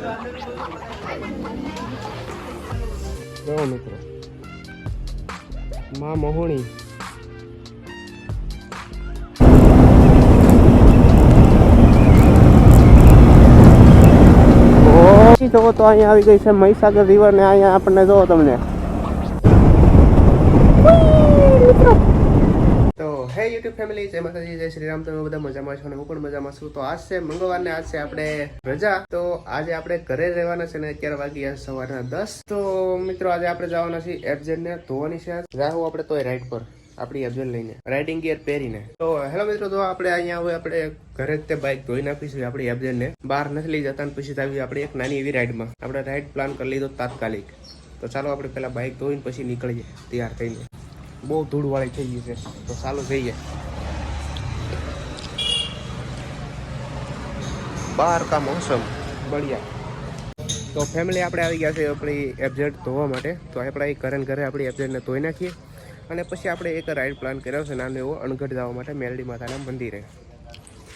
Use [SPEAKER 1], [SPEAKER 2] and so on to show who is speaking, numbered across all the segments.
[SPEAKER 1] જો મિત્રો? માં મોહણી. ઓછી તો અહીંયા આવી ગઈ છે મહીસાગર રિવર ને અહીંયા આપણને જોવો તમને. હે યુટ્યુબ ફેમિલી જય માતાજી, જય શ્રી રામ. તમે બધા મજામાં છો અને હું પણ મજામાં છું. તો આજ છે મંગળવાર ને આજ છે આપણે રજા. તો આજે આપણે ઘરે રહેવાના છે ને અત્યારે વાગી સવારના દસ. તો મિત્રો, આજે આપણે જવાના છીએ ને ધોવાની છે રાહુ આપણે તોય રાઈડ પર. આપણી એફઝેડ લઈને. રાઇડિંગ ગિયર પહેરીને. તો હેલો મિત્રો તો આપણે અહીંયા હવે આપણે ઘરે જ તે બાઇક ધોઈ નાખીશું આપણી ને બહાર નથી લઈ જતા પછી આવી આપણે એક નાની એવી રાઈડમાં આપણે રાઈડ પ્લાન કરી લીધો તાત્કાલિક. તો ચાલો આપણે પેલા બાઇક ધોઈને પછી નીકળીએ, તૈયાર થઈને. બહુ ધૂળવાળી થઈ ગઈ છે. તો ચાલુ જઈએ. બહાર કા મોસમ? બઢિયા. તો ફેમિલી આપણે આવી ગયા છે આપણી એફઝેડ ધોવા માટે. તો આપણે એ ઘરે ઘરે આપણી એફઝેડને ધોઈ નાખીએ. અને પછી આપણે એક રાઈડ પ્લાન કર્યો છે નાનો એવો અણગઢ જવા માટે મેલડી માતાના મંદિરે.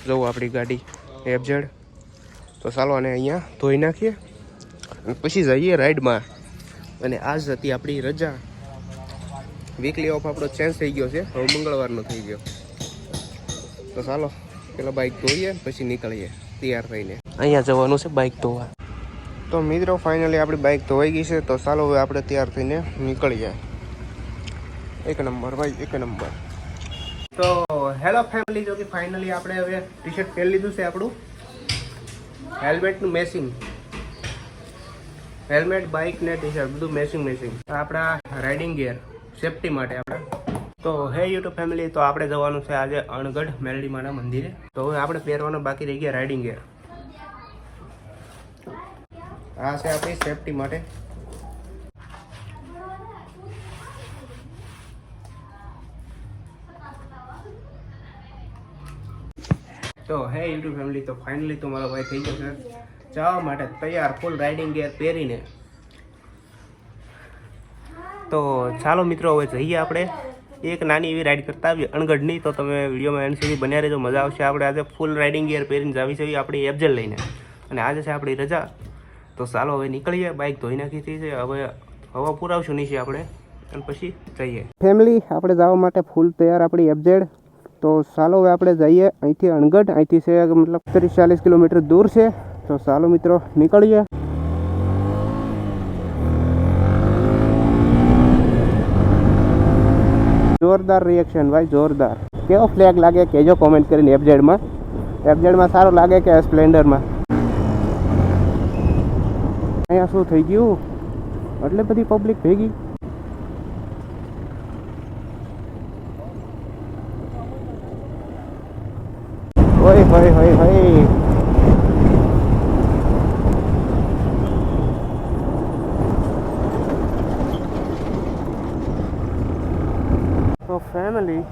[SPEAKER 1] જવું આપણી ગાડી એફઝેડ તો ચાલો અને અહીંયા ધોઈ નાખીએ. અને પછી જઈએ રાઈડમાં અને આજ હતી આપણી રજા. વીકલી ઓફ આપણો ચેન્જ થઈ ગયો છે. હવે મંગળવારનો થઈ ગયો. તો ચાલો પેલા બાઇક ધોઈએ પછી નીકળીએ તૈયાર થઈને. અહીંયા જવાનું છે બાઇક ધોવા. તો મિત્રો ફાઇનલી આપણી બાઇક ધોવાઈ ગઈ છે. તો ચાલો હવે આપણે તૈયાર થઈને નીકળીએ. એક નંબર ભાઈ એક નંબર. તો હેલો ફેમિલી જો કે ફાઇનલી આપણે હવે ટી શર્ટ પહેરી લીધું છે આપણું. હેલ્મેટનું મેસિંગ હેલ્મેટ બાઇક ને ટી શર્ટ બધું મેસિંગ મેસિંગ આપણા રાઇડિંગ ગિયર સેફટી માટે આપણે. તો હે યુટ્યુબ ફેમિલી તો આપણે જવાનું છે આજે અણગઢ મેરડીમાના મંદિરે. તો હવે આપણે પહેરવાનું બાકી રહી ગયા રાઇડિંગ ગેર આ છે આપણી સેફટી માટે. તો હે યુટ્યુબ ફેમિલી તો ફાઇનલી તો મારો ભાઈ થઈ ગયો છે. જવા માટે તૈયાર ફૂલ રાઇડિંગ ગેર પહેરીને. તો ચાલો મિત્રો, હવે જઈએ આપણે. એક નાની એવી રાઈડ કરતા આવીએ, અણગઢની. તો તમે વિડીયોમાં એન્ડ સુધી બન્યા રહેજો, મજા આવશે. આપણે આજે ફૂલ રાઇડિંગ ગિયર પહેરીને જાવી છે આપણી એબજલ લઈને. અને આજે છે આપણી રજા. તો ચાલો હવે નીકળીએ. બાઇક ધોઈ નાખી છે. હવે હવા પુરાવશું નીચે આપણે. અને પછી જઈએ. ફેમિલી આપણે જવા માટે ફૂલ તૈયાર આપણી એબજેડ તો ચાલો હવે આપણે જઈએ અહીંથી અણગઢ. અહીંથી છે મતલબ ત્રીસ ચાલીસ કિલોમીટર દૂર છે. તો ચાલો મિત્રો, નીકળીએ. જોરદાર રિએક્શન ભાઈ, જોરદાર. કેવો ફ્લેગ લાગે કેજો કોમેન્ટ કરીને એફઝેડમાં એફઝેડમાં સારું લાગે કે સ્પ્લેન્ડરમાં અહીંયા શું થઈ ગયું? એટલે બધી પબ્લિક ભેગી. હોય હોય હોય હોય તો ફેમિલી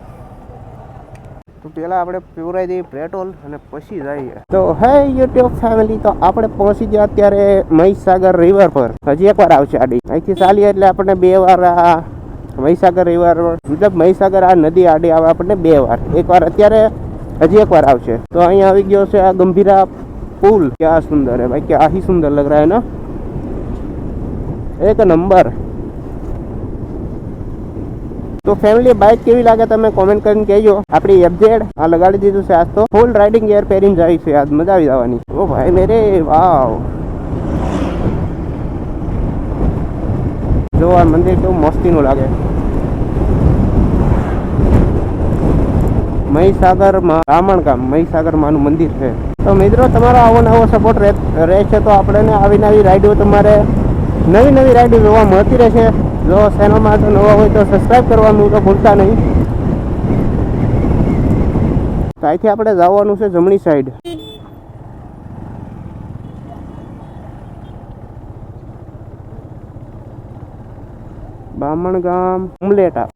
[SPEAKER 1] તો પહેલાં આપણે પીવરાઈ દઈએ પેટ્રોલ અને પછી જઈએ. તો હે યુટ્યુબ ફેમિલી તો આપણે પહોંચી ગયા અત્યારે મહીસાગર રિવર પર. હજી એકવાર આવશે આડી અહીંથી ચાલીએ એટલે આપણને બે વાર આ મહીસાગર રિવર મતલબ મહીસાગર આ નદી આડી આવે આપણને બે વાર. એકવાર અત્યારે હજી એકવાર આવશે. તો અહીંયા આવી ગયો છે આ ગંભીરા પુલ. ક્યાં સુંદર હે ભાઈ, ક્યાં હી સુંદર લગ રહા હે ના? એક નંબર. તો ફેમિલી બાઇક કેવી લાગે તમે કોમેન્ટ કરીને કહેજો. આપણી એફઝેડ આ લગાડી દીધું છે આજ તો. ફૂલ રાઇડિંગ ગિયર પહેરીને જાય છે આજ, મજા આવી જવાની. ઓ ભાઈ મેરે, વાવ. જો આ મંદિર કેવું મસ્તીનું લાગે. મહીસાગરમાં, રામણગામ મહીસાગર માનું મંદિર છે. તો મિત્રો, તમારો આવો નવો સપોર્ટ રહે છે તો આપણે આવી નવી રાઈડો તમારે નવી નવી રાઈડો જોવા મળતી રહેશે. જો ચેનલમાં તો નવા હોય તો સબસ્ક્રાઈબ કરવાનું તો ભૂલતા નહીં. તો અહીંથી આપણે જવાનું છે જમણી સાઈડ બામણ ગામ ઉમલેટા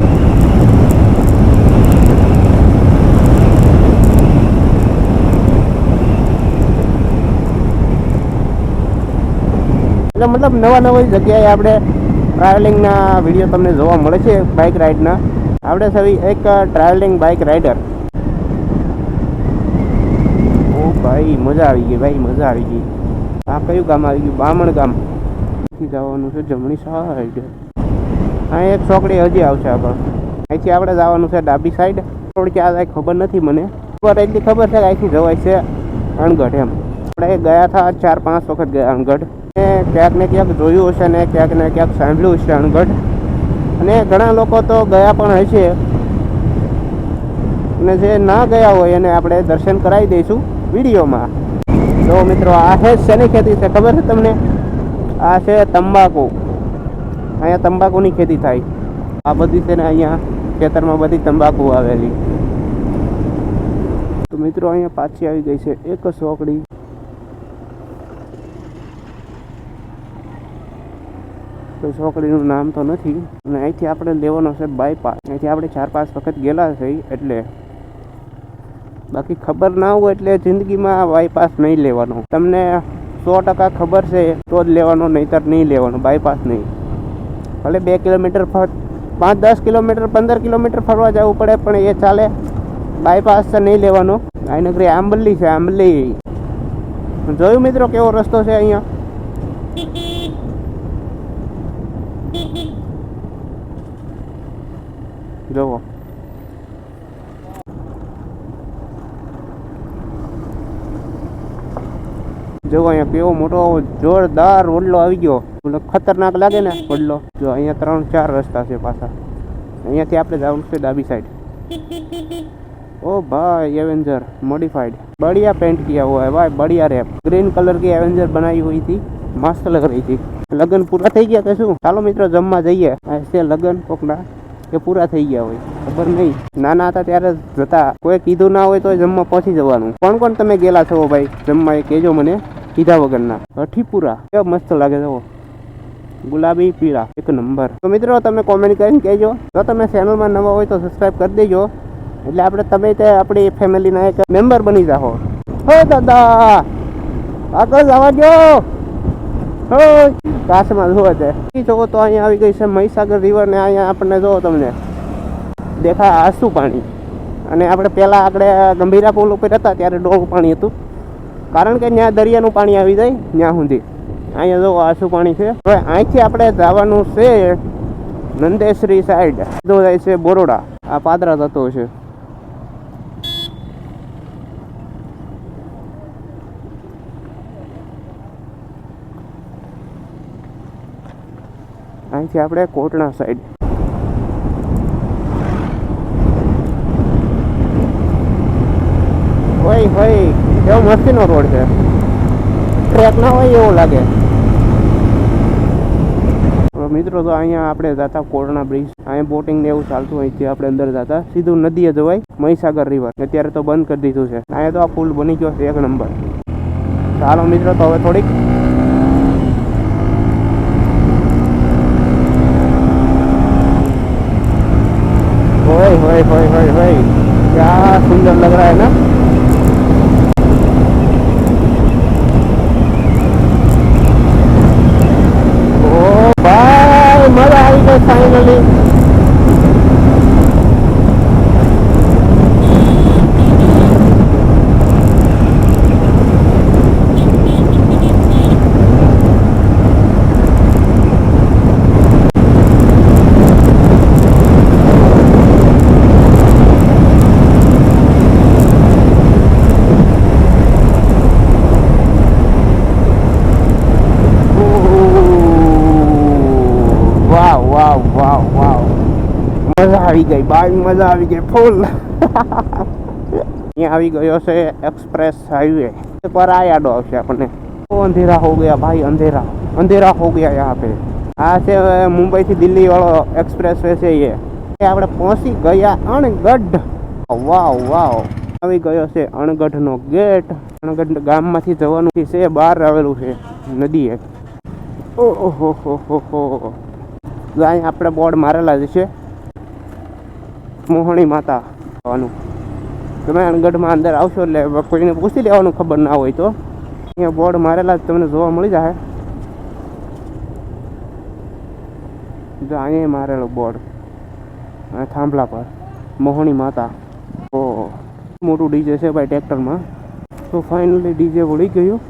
[SPEAKER 1] એટલે મતલબ નવા નવી જગ્યાએ આપણે ટ્રાવેલિંગના વીડિયો તમને જોવા મળે છે બાઇક રાઇડના. આપણે સવી એક ટ્રાવેલિંગ બાઇક રાઇડર. ઓ ભાઈ, મજા આવી ગઈ ભાઈ, મજા આવી ગઈ. આ કયું ગામ આવી ગયું? બામણ ગામ. જવાનું છે જમણી સાઈડ હા એક ચોકડી હજી આવશે આપણે અહીંથી આપણે જવાનું છે ડાબી સાઈડ થોડી ક્યાં જાય ખબર નથી મને. પર એટલી ખબર છે કે અહીંથી જવાય છે અણગઢ એમ. આપણે ગયા હતા ચાર પાંચ વખત ગયા અણગઢ. ક્યાંક ને ક્યાંક જોયું હશે ને ક્યાંક ને ક્યાંક સાંભળ્યું હશે અણગઢ અને ઘણા લોકો તો ગયા પણ હશે. અને જે ના ગયા હોય એને આપણે દર્શન કરાવી દઈશું વિડીયોમાં. તો મિત્રો, આ છે શેની ખેતી છે ખબર છે તમને? આ છે તંબાકુ. અહીંયા તંબાકુની ખેતી થાય. આ બધી છે ને અહીંયા ખેતરમાં બધી તંબાકુ આવેલી. તો મિત્રો, અહીંયા પાછી આવી ગઈ છે એક ચોકડી કોઈ છોકરીનું નામ તો નથી. અને અહીંથી આપણે લેવાનો છે બાયપાસ અહીંથી આપણે ચાર પાંચ વખત ગયેલા છે એટલે બાકી ખબર ના હોય એટલે જિંદગીમાં બાયપાસ નહીં લેવાનો. તમને સો ટકા ખબર છે, તો જ લેવાનો, નહીતર નહીં લેવાનો બાયપાસ નહીં. ભલે બે કિલોમીટર ફર પાંચ દસ કિલોમીટર, પંદર કિલોમીટર ફરવા જવું પડે, પણ એ ચાલે. બાયપાસ તો નહીં લેવાનો. આ નગરી આંબલી છે, આંબલી. જોયું મિત્રો કેવો રસ્તો છે અહીંયા? જવો જો અહીંયા કેવો મોટો જોરદાર વડલો આવી ગયો. ખતરનાક લાગે ને ઓડલો જો અહીંયા ત્રણ ચાર રસ્તા છે પાછા. અહીંયાથી આપણે જવાનું છે ડાબી સાઈડ ઓ ભાઈ એવેન્જર મોડિફાઈડ બળિયા પેન્ટ કિયા હોય, ભાઈ બળિયા રેપ ગ્રીન કલર કી એવેન્જર બનાવી હોય હતી મસ્ત લગ રહી હતી લગ્ન પૂરા થઈ ગયા કે શું? ચાલો મિત્રો, જમવા જઈએ. છે લગન કોકના. કે પૂરા થઈ ગયા હોય. ખબર નહીં. નાના હતા ત્યારે જતા. કોઈ કીધું ના હોય તો જમવા પહોંચી જવાનું. કોણ કોણ તમે ગયેલા છો ભાઈ? જમવા એ કહેજો મને. કીધા વગરના. અઠીપુરા. કેવો મસ્ત લાગે છે ગુલાબી પીળા. એક નંબર. તો મિત્રો, તમે કોમેન્ટ કરીને કહેજો. જો તમે ચેનલમાં નવા હોય તો સબસ્ક્રાઈબ કરી દેજો. એટલે આપણે તમે તે આપણી ફેમિલીના એક મેમ્બર બની જાઓ. હો દાદા! આગળ જવા દો હો. કાશમાં જુઓ છે જોવો તો અહીંયા આવી ગઈ છે મહીસાગર રિવર ને અહીંયા આપણને જોવો તમને. દેખાય આસુ પાણી? અને આપણે પહેલાં આપણે ગંભીરા પુલ ઉપર હતા ત્યારે ડોળું પાણી હતું. કારણ કે ત્યાં દરિયાનું પાણી આવી જાય ત્યાં સુધી. અહીંયા જોવો આસુ પાણી છે. હવે અહીંથી આપણે જવાનું છે નંદેશ્રી સાઈડ જો જાય છે બોરોડા. આ પાદરા થતો છે. અહીંથી આપણે કોટણા સાઈડ હોય હોય એવો મસ્તીનો રોડ છે. ટ્રેક ના હોય એવું લાગે. મિત્રો, તો અહીંયા આપણે જતા કોરણા બ્રિજ અહીંયા બોટિંગ ને એવું ચાલતું ત્યાં આપણે અંદર જતા. સીધું નદીએ જવાય, મહીસાગર રિવર અત્યારે તો બંધ કરી દીધું છે. અહીંયા તો આ પુલ બની ગયો છે એક નંબર. ચાલો મિત્રો, તો હવે થોડીક होय होय होय होय होय क्या सुंदर लग रहा है ना ओ भाई मजा आई गई फाइनली વાવ વાવ વાવ વાવ. મજા આવી ગઈ બાઈક મજા આવી ગઈ, ફૂલ. અહીંયા આવી ગયો છે એક્સપ્રેસ હાઈવે. પર આ યાદો આવશે આપણને. અંધેરા હો ગયા ભાઈ, અંધેરા. અંધેરા હો ગયા યહાં પે આ છે મુંબઈથી દિલ્હી વાળો એક્સપ્રેસ વે છે એ. આપણે પહોંચી ગયા અણગઢ. વાવ વાવ. આવી ગયો છે અણગઢનો ગેટ. અણગઢ ગામમાંથી જવાનું છે બહાર આવેલું છે નદીએ. ઓહો હો હો હો. જો અહીંયા આપણે બોર્ડ મારેલા જ છે. મોહણી માતા આવવાનું. તમે અણગઢમાં અંદર આવશો એટલે કોઈને પૂછી લેવાનું ખબર ના હોય તો. અહીંયા બોર્ડ મારેલા જ તમને જોવા મળી જાય. જો અહીંયા મારેલો બોર્ડ. થાંભલા પર. મોહણી માતા. ઓ, મોટું ડીજે છે ભાઈ ટ્રેક્ટરમાં. તો ફાઇનલી ડીજે વળી ગયું.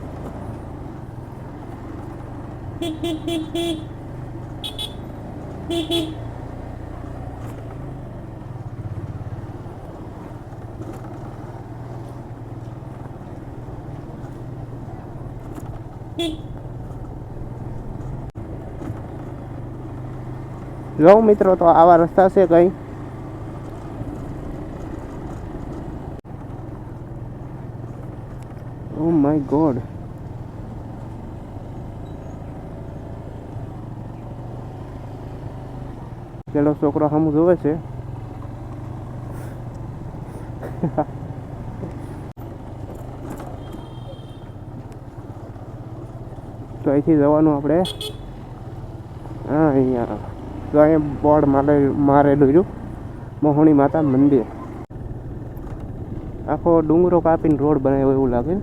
[SPEAKER 1] જો મિત્રો તો આવા રસ્તા છે કઈ ઓ માય ગોડ પેલો છોકરો સામું જોવે છે. તો અહીંથી જવાનું આપણે. હા, અહીંયા. તો અહીંયા બોર્ડ મારે, મારેલું રહ્યું મોહણી માતા મંદિર. આખો ડુંગરો કાપીને રોડ બનાવ્યો એવું લાગે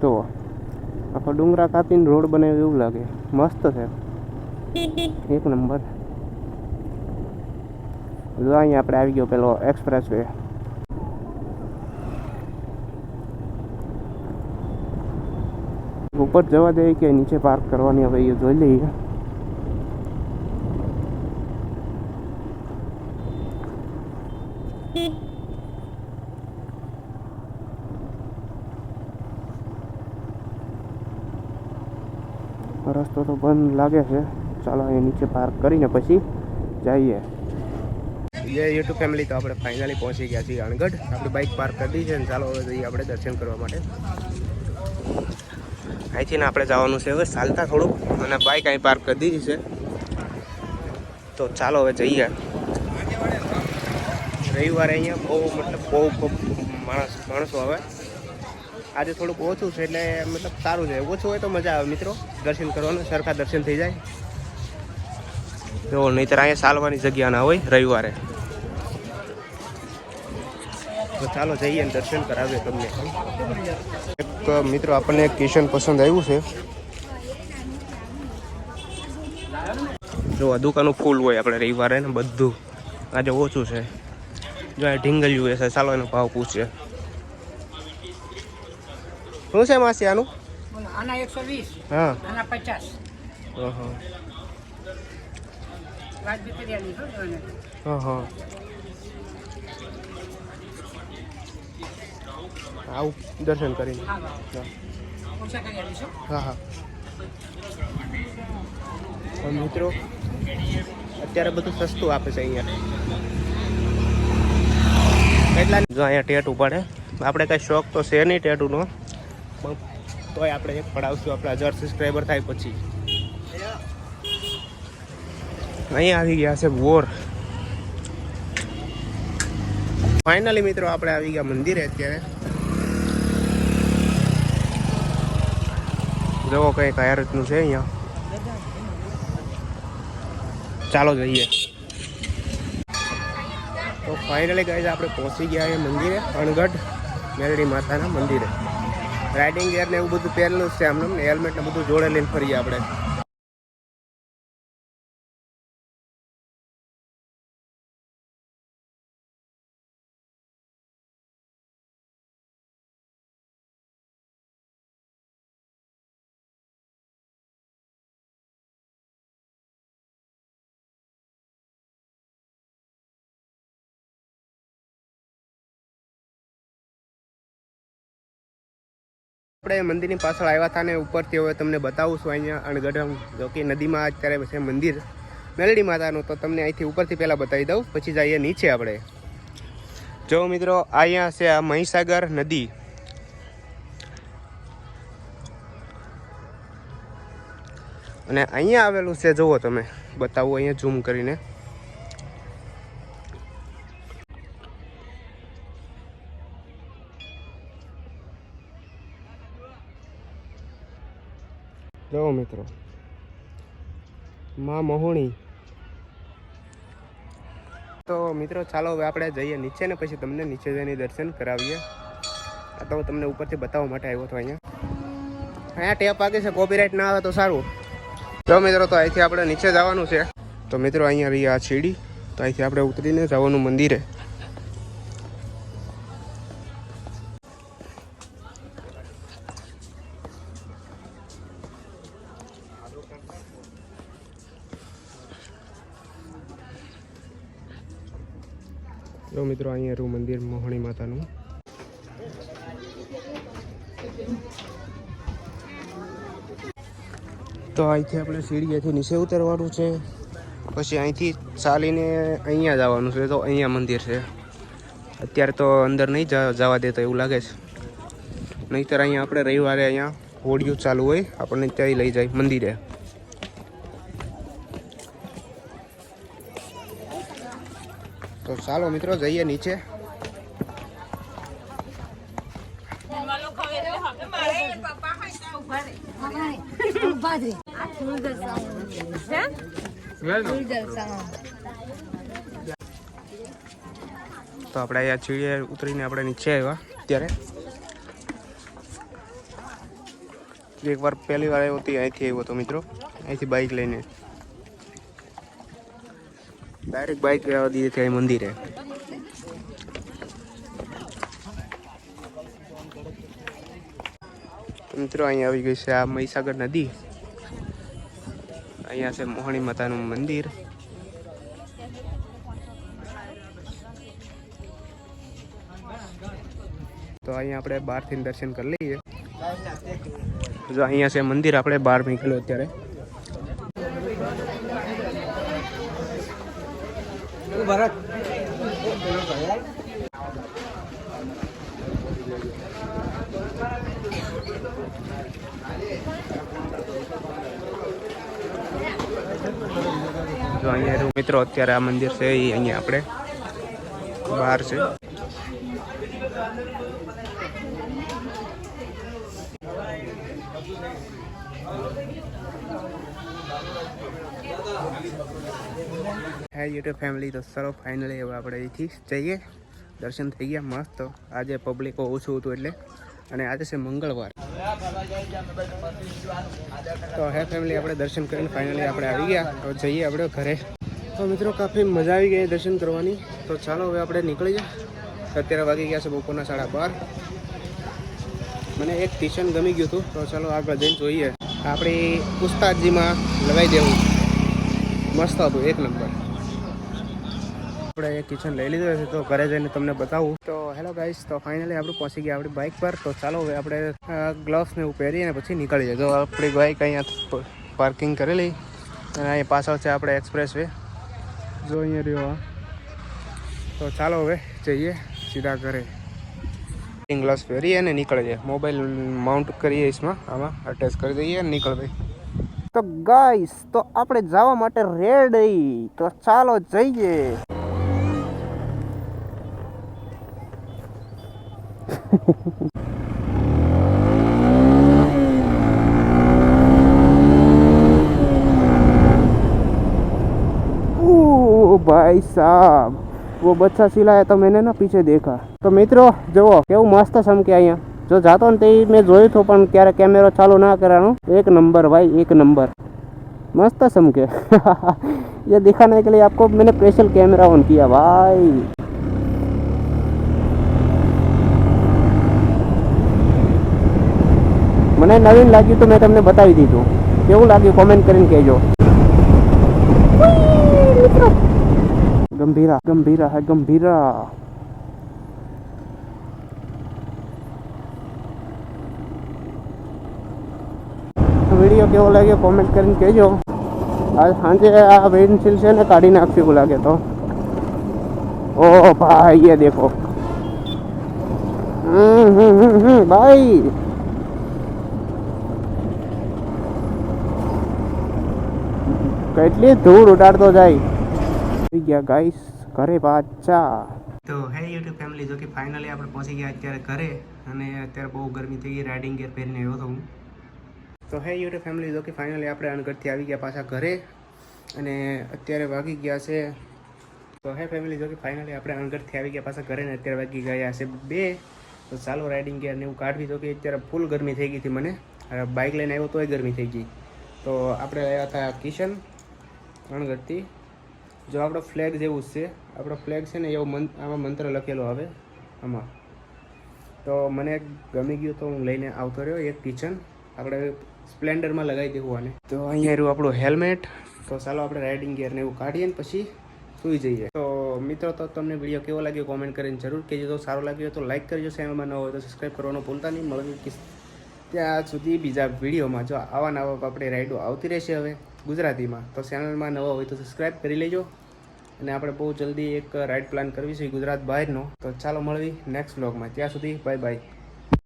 [SPEAKER 1] તો આખો ડુંગરા કાપીને રોડ બનાવ્યો એવું લાગે. મસ્ત છે. એક નંબર. જો અહીંયા આપણે આવી ગયો પેલો એક્સપ્રેસ વે ઉપર જવા દે કે નીચે પાર્ક કરવાની હવે એ જોઈ લઈએ. રસ્તો તો બંધ લાગે છે. ચાલો અહીં નીચે પાર્ક કરીને પછી જઈએ. ये યુટ્યુબ ફેમિલી તો આપણે ફાઇનલી પહોંચી ગયા છીએ અણગઢ આપણે બાઇક પાર્ક કરી દીધી છે ને ચાલો હવે જઈએ આપણે દર્શન કરવા માટે. અહીંથી ને આપણે જવાનું છે હવે ચાલતા થોડુંક. અને બાઇક અહીં પાર્ક કરી દીધી છે. તો ચાલો હવે જઈએ. રવિવારે અહીંયા બહુ મતલબ બહુ માણસ માણસો આવે. આજે થોડુંક ઓછું છે એટલે મતલબ સારું છે. ઓછું હોય તો મજા આવે મિત્રો. દર્શન કરવાનું, સરખા દર્શન થઈ જાય. જો, નહીંતર અહીંયા ચાલવાની જગ્યા ના હોય રવિવારે. તો ચાલો જઈએ અને દર્શન કરાવીએ તમને. એક મિત્રો આપણને એક કિશન પસંદ આવ્યું છે. જો, આ દુકાનનું ફૂલ હોય આપણે રવિવારે ને બધું. આજે ઓછું છે. જો, આ ઢીંગલ્યું છે ચાલો એનો ભાવ પૂછશે શું છે, માસી આનું?
[SPEAKER 2] આના એકસો વીસ
[SPEAKER 1] હા
[SPEAKER 2] આના પચાસ
[SPEAKER 1] હા
[SPEAKER 2] વાત ભીતરિયાની શું જોવાને?
[SPEAKER 1] હા હા આવું દર્શન કરીને
[SPEAKER 2] હા કરી
[SPEAKER 1] હા હા મિત્રો અત્યારે બધું સસ્તું આપે છે અહીંયા. એટલા જો અહીંયા ટેટુ પડે આપણે કાંઈ શોખ તો છે નહીં ટેટુનો. પણ તોય આપણે એક પડાવશું, આપણા હજાર સબસ્ક્રાઈબર થાય પછી. અહીંયા આવી ગયા છે બોર. ફાઇનલી મિત્રો આપણે આવી ગયા મંદિરે અત્યારે. જુઓ કંઈક આ રીતનું છે અહીંયા. ચાલો જઈએ. તો ફાઇનલી ગઈ આપણે પહોંચી ગયા એ મંદિરે, અણગઢ મેરડી માતાના મંદિરે. રાઇડિંગ ગેર ને એવું બધું પહેરેલું છે આમને ને? હેલ્મેટ ને બધું જોડે લઈને ફરીએ આપણે. આપણે મંદિરની પાછળ આવ્યા હતા ને ઉપરથી હવે તમને બતાવું છું અહીંયા અણગઢમ, જો કે નદીમાં અત્યારે છે મંદિર. મેલડી માતાનું, તો તમને અહીંથી ઉપરથી પહેલાં બતાવી દઉં. પછી જઈએ નીચે આપણે. જો મિત્રો, અહીંયા છે આ મહીસાગર નદી. અને અહીંયા આવેલું છે, જુઓ તમે. બતાવું, અહીંયા ઝૂમ કરીને. જો મિત્રો માં મહોણી. તો મિત્રો, ચાલો હવે આપણે જઈએ નીચે ને પછી તમને નીચે જઈને દર્શન કરાવીએ. આ તો હું તમને ઉપરથી બતાવવા માટે આવ્યો હતો અહીંયા. અહીંયા ટેપ વાગે છે કોપીરાઇટ ના આવે તો સારું. જો મિત્રો, તો અહીંથી આપણે નીચે જવાનું છે. તો મિત્રો, અહીંયા રહી આ સીડી. તો અહીંથી આપણે ઉતરીને જવાનું મંદિરે. મિત્રો, અહીંયા રૂ મંદિર મોહણી માતાનું. તો અહીંથી આપણે સીડીએથી નીચે ઉતરવાનું છે. પછી અહીંથી ચાલીને અહીંયા જવાનું છે. તો અહીંયા મંદિર છે. અત્યારે તો અંદર નહીં જવા દેતો એવું લાગે છે. નહીંતર અહીંયા આપણે રવિવારે અહીંયા હોડિયું ચાલુ હોય, આપણને ત્યાં લઈ જાય મંદિરે. તો ચાલો મિત્રો, જઈએ નીચે. તો આપણે અહીંયા ચીડીએ ઉતરીને આપણે નીચે આવ્યા અત્યારે. એક વાર પહેલી વાર આવ્યો હતી અહીંથી આવ્યો હતો મિત્રો. અહીંથી બાઇક લઈને. ડાયરેક્ટ બાઇક આવવા દીધી ત્યાં મંદિરે. મિત્રો, અહીંયા આવી ગઈ છે આ મહીસાગર નદી. અહીંયા છે મોહણી માતાનું મંદિર. તો અહીંયા આપણે બહારથી દર્શન કરી લઈએ. જો અહીંયા છે મંદિર, આપણે બહાર નીકળ્યો અત્યારે. જો અહીંયા. મિત્રો અત્યારે આ મંદિર છે એ અહીંયા આપણે બહાર છે હા યુટ્યુબ ફેમિલી તો સરો ફાઇનલી હવે આપણે અહીંથી જઈએ. દર્શન થઈ ગયા મસ્ત. આજે પબ્લિક ઓછું હતું એટલે. અને આજે છે મંગળવાર. તો હે ફેમિલી આપણે દર્શન કરીને ફાઇનલી આપણે આવી ગયા. તો જઈએ આપણે ઘરે. તો મિત્રો, કાફી મજા આવી ગઈ દર્શન કરવાની. તો ચાલો હવે આપણે નીકળી જાય અત્યારે વાગી ગયા છે બપોરના સાડા બાર. મને એક કિચન ગમી ગયું હતું. તો ચાલો આગળ જઈને જોઈએ. આપણી પુસ્તાજીમાં લગાવી દેવું. મસ્ત હતું, એક નંબર. આપણે કિચન લઈ લીધું છે તો ઘરે જઈને તમને બતાવું. તો હેલો ગાઈસ તો ફાઇનલી આપણે પહોંચી ગયા આપણી બાઇક પર. તો ચાલો હવે આપણે ગ્લવ્સ ને એવું પહેરીને પછી નીકળી જાય જો આપણી બાઇક અહીંયા પાર્કિંગ કરેલી. અને અહીંયા પાછળ છે આપણે એક્સપ્રેસ વે જો અહીંયા રહ્યો તો ચાલો હવે જઈએ સીધા ઘરે. ગ્લાસ પહેરીએ અને નીકળી જાય મોબાઈલ માઉન્ટ કરીએ इसમાં આમાં અટેચ કરી દઈએ અને નીકળ ભાઈ. તો ગાઈસ તો આપણે જવા માટે રેડી તો ચાલો જઈએ. ओ भाई साहब वो बच्चा चिल्लाया तो मैंने ना पीछे देखा તો મિત્રો જુઓ કેવું મસ્ત સમકે અહીંયા જો જાતો ને તે મેં જોયું હતું પણ ક્યારે કેમેરો ચાલુ ના કરવાનો એક નંબર ભાઈ એક નંબર मस्त समके ये दिखाने के लिए आपको मैंने स्पेशल कैमरा ऑन किया भाई મને નવીન લાગ્યું તો મેં તમને બતાવી દીધું કેવું લાગ્યું કોમેન્ટ કરીને કહેજો ગંભીરા ગંભીરા હે ગંભીરા વીડિયો કેવો લાગ્યો કોમેન્ટ કરીને કહેજો આજ સાંજે આ પેન્સિલ છે ને કાઢી નાખશું એવું લાગે તો ઓ ભાઈ એ દેખો હમ હમ હમ હમ ભાઈ કેટલી ધૂળ ઉડાડતો જાય થઈ ગયા ગાઈસ ઘરે પાછા. તો હે યુટ્યુબ ફેમિલી, જો કે ફાઇનલી આપણે પહોંચી ગયા અત્યારે ઘરે, અને અત્યારે બહુ ગરમી થઈ ગઈ રાઇડિંગ ગેર પહેરીને આવ્યો હતો હું. તો હે યુટ્યુબ ફેમિલી, જો કે ફાઇનલી આપણે અનગઢથી આવી ગયા પાછા ઘરે, અને અત્યારે વાગી ગયા છે. તો હે ફેમિલી, જો કે ફાઇનલી આપણે અનગઢથી આવી ગયા પાછા ઘરે ને અત્યારે વાગી ગયા છે બે. તો ચાલો રાઇડિંગ ગેર ને એવું કાઢવી તો કે અત્યારે ફૂલ ગરમી થઈ ગઈ હતી મને. બાઇક લઈને આવ્યો તોય ગરમી થઈ ગઈ. તો આપણે આવ્યા હતા કિશન અણગઢથી જો આપણો ફ્લેગ જેવું જ છે. આપણો ફ્લેગ છે ને એવો મન, આમાં મંત્ર લખેલો આવે. આમાં. તો મને ગમી ગયું તો હું લઈને આવતો રહ્યો, એક કિચન આપણે સ્પ્લેન્ડરમાં લગાવી દેવું આને તો અહીંયા રહ્યું આપણું હેલ્મેટ તો ચાલો આપણે રાઇડિંગ ગિયરને એવું કાઢીએ ને પછી સુઈ જઈએ. તો મિત્રો, તો તમને વીડિયો કેવો લાગ્યો કોમેન્ટ કરીને જરૂર કહેજો. તો સારો લાગ્યો તો લાઈક કરજો. ચેનલમાં ન હોય તો સબસ્ક્રાઈબ કરવાનું ભૂલતા નહીં. મળવી કે ત્યાં સુધી બીજા વિડીયોમાં જો આવા નવા આપણે રાઇડો આવતી રહેશે હવે. ગુજરાતીમાં. તો ચેનલમાં નવા હોય તો સબસ્ક્રાઈબ કરી લેજો. અને આપણે બહુ જલ્દી એક રાઇડ પ્લાન કરવી છે ગુજરાત બહારનો. તો ચાલો મળવી નેક્સ્ટ વ્લોગમાં ત્યાં સુધી બાય બાય